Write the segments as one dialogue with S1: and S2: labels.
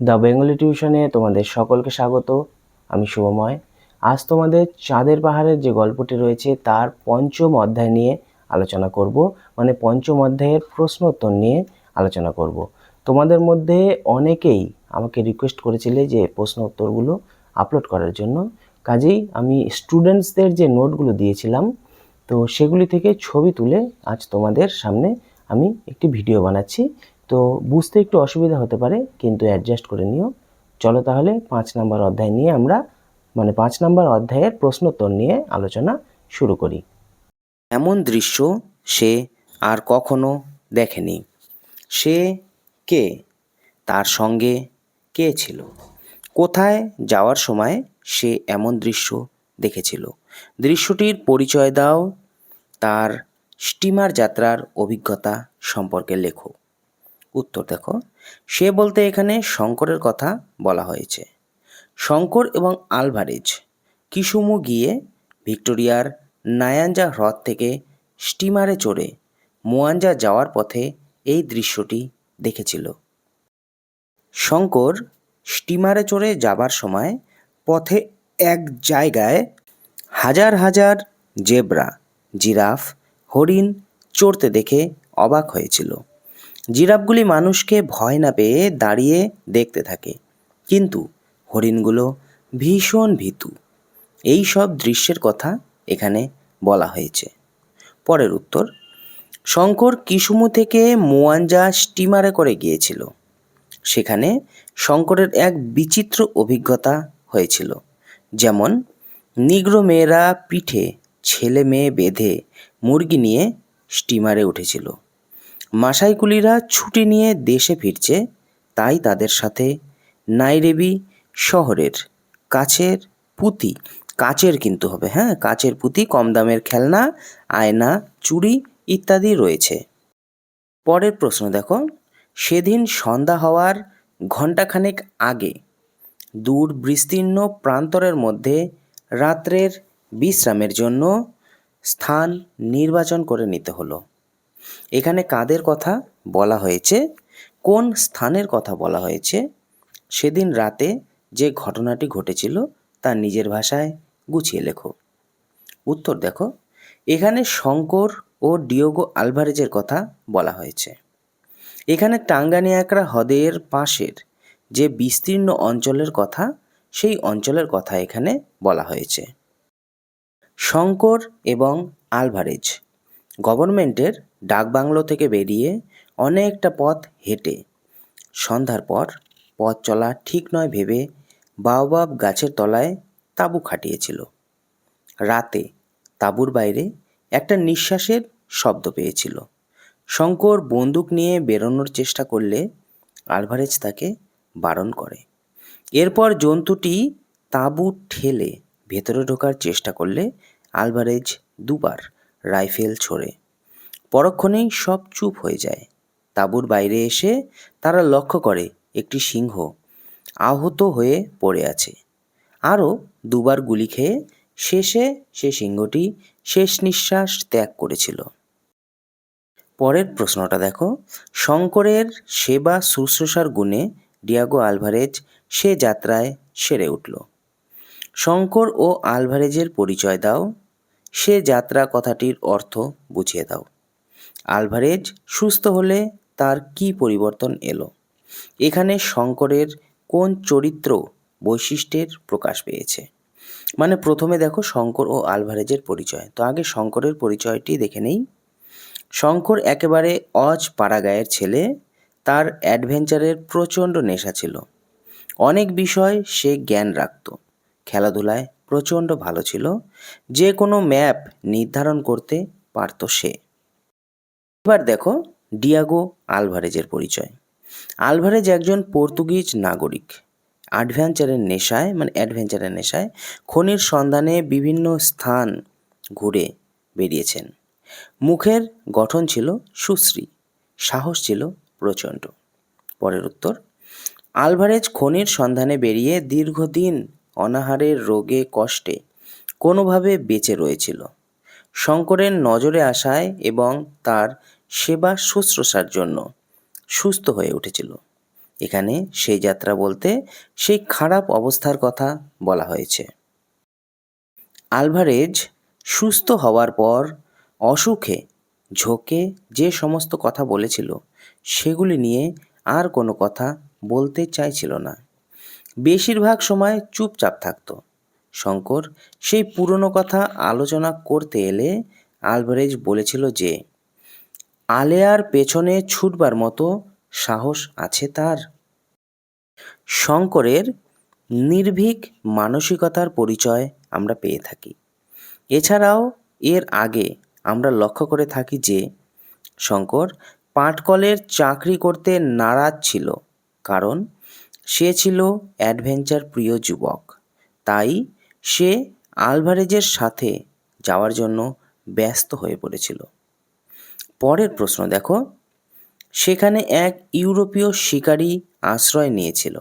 S1: The Bengali টিউশনে তোমাদের সকলকে স্বাগত। আমি শুভময়। আজ তোমাদের চাঁদের পাহাড়ের যে গল্পটি রয়েছে, তার পঞ্চম অধ্যায় নিয়ে আলোচনা করব। মানে পঞ্চম অধ্যায়ের প্রশ্ন উত্তর নিয়ে আলোচনা করব। তোমাদের মধ্যে অনেকেই আমাকে রিকোয়েস্ট করেছিলে যে প্রশ্ন উত্তরগুলো আপলোড করার জন্য। কাজেই আমি স্টুডেন্টসদের যে নোটগুলো দিয়েছিলাম, তো সেগুলি থেকে ছবি তুলে আজ তোমাদের সামনে আমি একটি ভিডিও বানাচ্ছি। তো বুঝতে একটু অসুবিধা হতে পারে, কিন্তু অ্যাডজাস্ট করে নিও। চলো তাহলে পাঁচ নাম্বার অধ্যায় নিয়ে আমরা মানে পাঁচ নাম্বার অধ্যায়ের প্রশ্নোত্তর নিয়ে আলোচনা শুরু করি। এমন দৃশ্য সে আর কখনো দেখেনি। সে কে? তার সঙ্গে কে ছিল? কোথায় যাওয়ার সময় সে এমন দৃশ্য দেখেছিল? দৃশ্যটির পরিচয় দাও। তার স্টিমার যাত্রার অভিজ্ঞতা সম্পর্কে লেখো। উত্তর দেখো। সে বলতে এখানে শঙ্করের কথা বলা হয়েছে। শঙ্কর এবং আলভারেজ কিসুমু গিয়ে ভিক্টোরিয়ার নায়াঞ্জা হ্রদ থেকে স্টিমারে চড়ে মুয়াঞ্জা যাওয়ার পথে এই দৃশ্যটি দেখেছিল। শঙ্কর স্টিমারে চড়ে যাবার সময় পথে এক জায়গায় হাজার হাজার জেব্রা, জিরাফ, হরিণ চড়তে দেখে অবাক হয়েছিল। জিরাফগুলি মানুষকে ভয় না পেয়ে দাঁড়িয়ে দেখতে থাকে। কিন্তু হরিণগুলো ভীষণ ভীতু। এই সব দৃশ্যের কথা এখানে বলা হয়েছে। পরের উত্তর, শঙ্কর কিসুমু থেকে মোয়াঞ্জা স্টিমারে করে গিয়েছিল। সেখানে শঙ্করের এক বিচিত্র অভিজ্ঞতা হয়েছিল। যেমন, নিগ্র মেয়েরা পিঠে ছেলে মেয়ে বেঁধে মুরগি নিয়ে স্টিমারে উঠেছিল। মাসাইকুলিরা ছুটি নিয়ে দেশে ফিরছে, তাই তাদের সাথে নাইরেবি শহরের কাছের পুঁতি, কাচের কিন্তু হবে হ্যাঁ কাচের পুঁতি, কম দামের খেলনা, আয়না, চুড়ি ইত্যাদি রয়েছে। পরের প্রশ্ন দেখো, সেদিন সন্ধ্যা হওয়ার ঘণ্টাখানেক আগে দূর বিস্তীর্ণ প্রান্তরের মধ্যে রাত্রের বিশ্রামের জন্য স্থান নির্বাচন করে নিতে হলো। এখানে কাদের কথা বলা হয়েছে? কোন স্থানের কথা বলা হয়েছে? সেদিন রাতে যে ঘটনাটি ঘটেছিল তা নিজের ভাষায় গুছিয়ে লেখো। উত্তর দেখো, এখানে শঙ্কর ও ডিওগো আলভারেজের কথা বলা হয়েছে। এখানে টাঙ্গানিয়াকড়া হ্রদের পাশের যে বিস্তীর্ণ অঞ্চলের কথা, সেই অঞ্চলের কথা এখানে বলা হয়েছে। শঙ্কর এবং আলভারেজ গভর্নমেন্টের ডাকবাংলো থেকে বেরিয়ে অনেকটা পথ হেঁটে। সন্ধ্যার পর পথ চলা ঠিক নয় ভেবে বাওবাব গাছের তলায় তাঁবু খাটিয়েছিল। রাতে তাঁবুর বাইরে একটা নিঃশ্বাসের শব্দ পেয়েছিল। শঙ্কর বন্দুক নিয়ে বেরোনোর চেষ্টা করলে আলভারেজ তাকে বারণ করে। এরপর জন্তুটি তাঁবু ঠেলে ভেতরে ঢোকার চেষ্টা করলে আলভারেজ দুবার রাইফেল ছোড়ে। পরক্ষণেই সব চুপ হয়ে যায়। তাঁবুর বাইরে এসে তারা লক্ষ্য করে একটি সিংহ আহত হয়ে পড়ে আছে। আরও দুবার গুলি খেয়ে শেষে সে সিংহটি শেষ নিঃশ্বাস ত্যাগ করেছিল। পরের প্রশ্নটা দেখো। শঙ্করের সেবা শুশ্রূষার গুণে ডিয়াগো আলভারেজ সে যাত্রায় সেরে উঠল। শঙ্কর ও আলভারেজের পরিচয় দাও। সে যাত্রা কথাটির অর্থ বুঝিয়ে দাও। আলভারেজ সুস্থ হলে তার কি পরিবর্তন এলো? এখানে শঙ্করের কোন চরিত্র বৈশিষ্ট্যের প্রকাশ পেয়েছে? মানে প্রথমে দেখো শঙ্কর ও আলভারেজের পরিচয়। তো আগে শঙ্করের পরিচয়টি দেখে নেই। শঙ্কর একেবারে অজ পাড়াগায়ের ছেলে, তার অ্যাডভেঞ্চারের প্রচণ্ড নেশা ছিল। অনেক বিষয় সে জ্ঞান রাখত খেলাধুলায় প্রচণ্ড ভালো ছিল। যে কোনো ম্যাপ নির্ধারণ করতে পারত সে। এবার দেখো ডিয়াগো আলভারেজের পরিচয়। আলভারেজ একজন পর্তুগিজ নাগরিক। অ্যাডভেঞ্চারের নেশায় মানে অ্যাডভেঞ্চারের নেশায় খনির সন্ধানে বিভিন্ন স্থান ঘুরে বেরিয়েছেন মুখের গঠন ছিল সুশ্রী, সাহস ছিল প্রচণ্ড। পরের উত্তর, আলভারেজ খনির সন্ধানে বেরিয়ে দীর্ঘদিন অনাহারের রোগে, কষ্টে কোনোভাবে বেঁচে রয়েছিল। শঙ্করের নজরে আসায় এবং তার সেবা শুশ্রূষার জন্য সুস্থ হয়ে উঠেছিল। এখানে সেই যাত্রা বলতে সেই খারাপ অবস্থার কথা বলা হয়েছে। আলভারেজ সুস্থ হওয়ার পর অসুখে ঝোঁকে যে সমস্ত কথা বলেছিল, সেগুলি নিয়ে আর কোনো কথা বলতে চাইছিল না। বেশিরভাগ সময় চুপচাপ থাকতো। শঙ্কর সেই পুরনো কথা আলোচনা করতে এলে আলভারেজ বলেছিল যে, আলেয়ার পেছনে ছুটবার মতো সাহস আছে তার? শঙ্করের নির্ভীক মানসিকতার পরিচয় আমরা পেয়ে থাকি। এছাড়াও এর আগে আমরা লক্ষ্য করে থাকি যে, শঙ্কর পাটকলের চাকরি করতে নারাজ ছিল। কারণ সে ছিল অ্যাডভেঞ্চার প্রিয় যুবক। তাই সে আলভারেজের সাথে যাওয়ার জন্য ব্যস্ত হয়ে পড়েছিল। পরের প্রশ্ন দেখো। সেখানে এক ইউরোপীয় শিকারী আশ্রয় নিয়েছিল।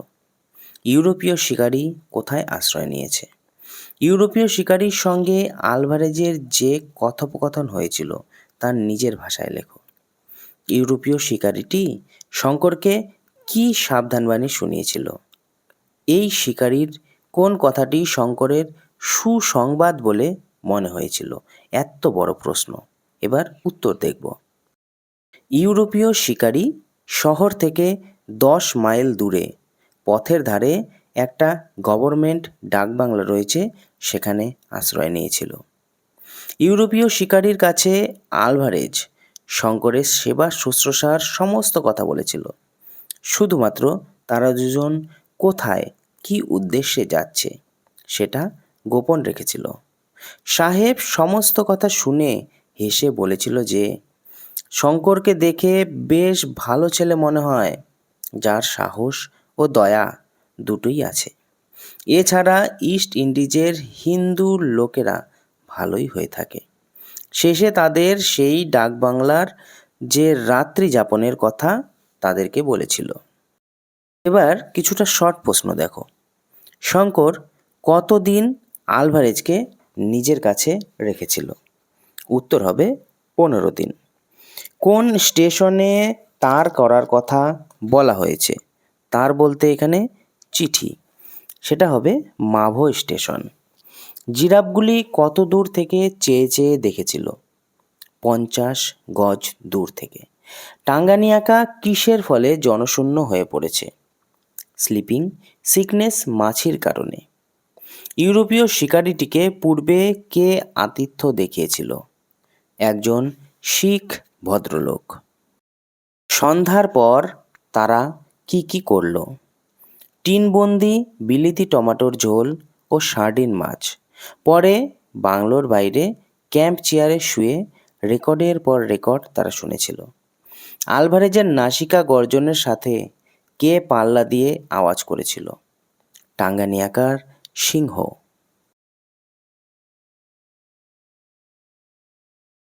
S1: ইউরোপীয় শিকারী কোথায় আশ্রয় নিয়েছে? ইউরোপীয় শিকারীর সঙ্গে আলভারেজের যে কথোপকথন হয়েছিল তার নিজের ভাষায় লেখো। ইউরোপীয় শিকারীটি শঙ্করকে কি সাবধানবাণী শুনিয়েছিল? এই শিকারীর কোন কথাটি শঙ্করের সুসংবাদ বলে মনে হয়েছিল? এত বড় প্রশ্ন। এবার উত্তর দেখব। ইউরোপীয় শিকারী শহর থেকে দশ মাইল দূরে, পথের ধারে একটা গভর্নমেন্ট ডাকবাংলা রয়েছে, সেখানে আশ্রয় নিয়েছিল। ইউরোপীয় শিকারীর কাছে আলভারেজ, শঙ্করের সেবা শুশ্রূষার সমস্ত কথা বলেছিল। শুধুমাত্র তারা দুজন কোথায়, কি উদ্দেশ্যে যাচ্ছে, সেটা গোপন রেখেছিল। সাহেব সমস্ত কথা শুনে হেসে বলেছিল যে, শঙ্করকে দেখে বেশ ভালো ছেলে মনে হয়, যার সাহস ও দয়া দুটোই আছে। এছাড়া ইস্ট ইন্ডিজের হিন্দু লোকেরা ভালোই হয়ে থাকে। শেষে তাদের সেই ডাকবাংলার যে রাত্রি যাপনের কথা তাদেরকে বলেছিল। এবার কিছুটা শর্ট প্রশ্ন দেখো। শঙ্কর কতদিন আলভারেজকে নিজের কাছে রেখেছিল? উত্তর হবে পনেরো দিন। কোন স্টেশনে তার করার কথা বলা হয়েছে? তার বলতে এখানে চিঠি। সেটা হবে মাভো স্টেশন। জিরাফগুলি কত দূর থেকে চেয়ে চেয়ে দেখেছিল? পঞ্চাশ গজ দূর থেকে। টাঙ্গানিয়াকা কিসের ফলে জনশূন্য হয়ে পড়েছে? স্লিপিং সিকনেস মাছির কারণে। ইউরোপীয় শিকারিটিকে পূর্বে কে আতিথ্য দেখিয়েছিল? একজন শিখ ভদ্রলোক। সন্ধ্যার পর তারা কি কি করল? টিনবন্দি বিলিতি টমাটোর ঝোল ও সার্ডিন মাছ। পরে বাংলোর বাইরে ক্যাম্প চেয়ারে শুয়ে রেকর্ডের পর রেকর্ড তারা শুনেছিল। আলভারেজের নাসিকা গর্জনের সাথে কে পাল্লা দিয়ে আওয়াজ করেছিল? টাঙ্গানিয়াকার সিংহ।